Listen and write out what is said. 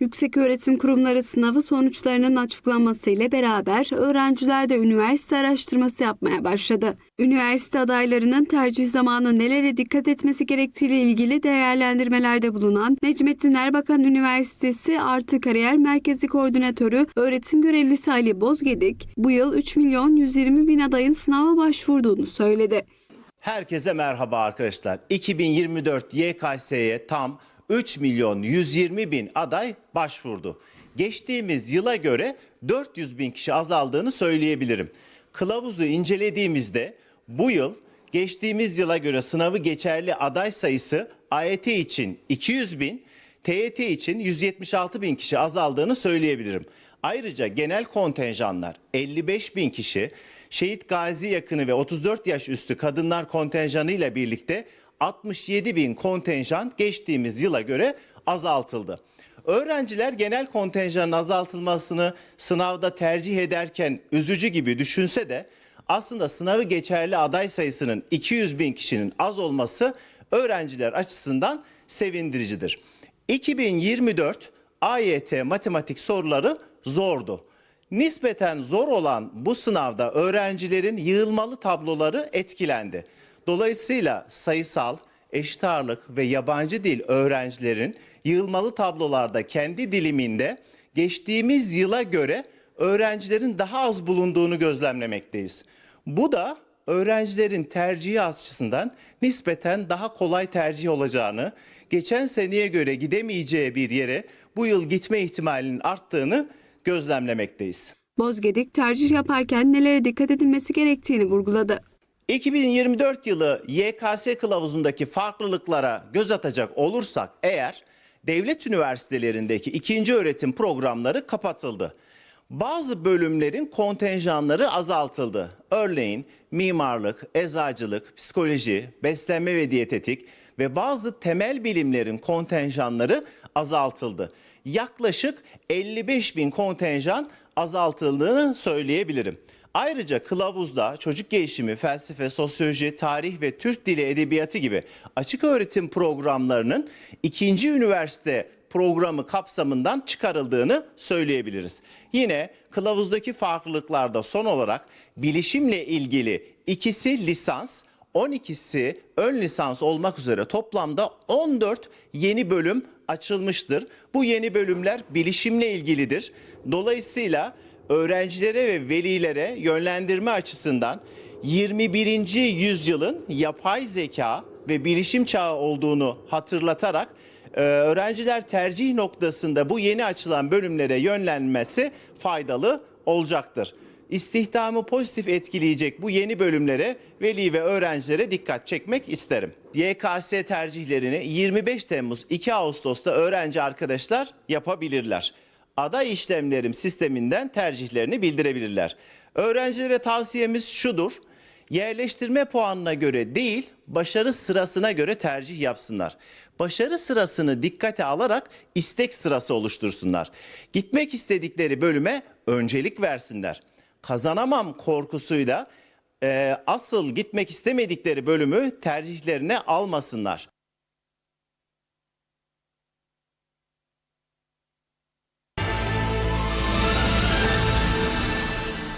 Yükseköğretim kurumları sınavı sonuçlarının açıklanmasıyla beraber öğrenciler de üniversite araştırması yapmaya başladı. Üniversite adaylarının tercih zamanı nelere dikkat etmesi gerektiğiyle ilgili değerlendirmelerde bulunan Necmettin Erbakan Üniversitesi Artı Kariyer Merkezi Koordinatörü öğretim görevlisi Ali Bozgedik bu yıl 3 milyon 120 bin adayın sınava başvurduğunu söyledi. Herkese merhaba arkadaşlar. 2024 YKS'ye tam 3 milyon 120 bin aday başvurdu. Geçtiğimiz yıla göre 400 bin kişi azaldığını söyleyebilirim. Kılavuzu incelediğimizde bu yıl geçtiğimiz yıla göre sınavı geçerli aday sayısı AYT için 200 bin, TYT için 176 bin kişi azaldığını söyleyebilirim. Ayrıca genel kontenjanlar 55 bin kişi, şehit gazi yakını ve 34 yaş üstü kadınlar kontenjanı ile birlikte 67 bin kontenjan geçtiğimiz yıla göre azaltıldı. Öğrenciler genel kontenjanın azaltılmasını sınavda tercih ederken üzücü gibi düşünse de aslında sınavı geçerli aday sayısının 200 bin kişinin az olması öğrenciler açısından sevindiricidir. 2024 AYT matematik soruları zordu. Nispeten zor olan bu sınavda öğrencilerin yığılmalı tabloları etkilendi. Dolayısıyla sayısal, eşit ağırlık ve yabancı dil öğrencilerin yığılmalı tablolarda kendi diliminde geçtiğimiz yıla göre öğrencilerin daha az bulunduğunu gözlemlemekteyiz. Bu da öğrencilerin tercihi açısından nispeten daha kolay tercih olacağını, geçen seneye göre gidemeyeceği bir yere bu yıl gitme ihtimalinin arttığını gözlemlemekteyiz. Bozgedik tercih yaparken nelere dikkat edilmesi gerektiğini vurguladı. 2024 yılı YKS kılavuzundaki farklılıklara göz atacak olursak eğer devlet üniversitelerindeki ikinci öğretim programları kapatıldı. Bazı bölümlerin kontenjanları azaltıldı. Örneğin mimarlık, eczacılık, psikoloji, beslenme ve diyetetik ve bazı temel bilimlerin kontenjanları azaltıldı. Yaklaşık 55 bin kontenjan azaltıldığını söyleyebilirim. Ayrıca kılavuzda çocuk gelişimi, felsefe, sosyoloji, tarih ve Türk dili edebiyatı gibi açık öğretim programlarının ikinci üniversite programı kapsamından çıkarıldığını söyleyebiliriz. Yine kılavuzdaki farklılıklarda son olarak bilişimle ilgili ikisi lisans, 12'si ön lisans olmak üzere toplamda 14 yeni bölüm açılmıştır. Bu yeni bölümler bilişimle ilgilidir. Dolayısıyla öğrencilere ve velilere yönlendirme açısından 21. yüzyılın yapay zeka ve bilişim çağı olduğunu hatırlatarak e, öğrenciler tercih noktasında bu yeni açılan bölümlere yönlenmesi faydalı olacaktır. İstihdamı pozitif etkileyecek bu yeni bölümlere veli ve öğrencilere dikkat çekmek isterim. YKS tercihlerini 25 Temmuz 2 Ağustos'ta öğrenci arkadaşlar yapabilirler aday işlemlerim sisteminden tercihlerini bildirebilirler. Öğrencilere tavsiyemiz şudur. Yerleştirme puanına göre değil, başarı sırasına göre tercih yapsınlar. Başarı sırasını dikkate alarak istek sırası oluştursunlar. Gitmek istedikleri bölüme öncelik versinler. Kazanamam korkusuyla e, asıl gitmek istemedikleri bölümü tercihlerine almasınlar.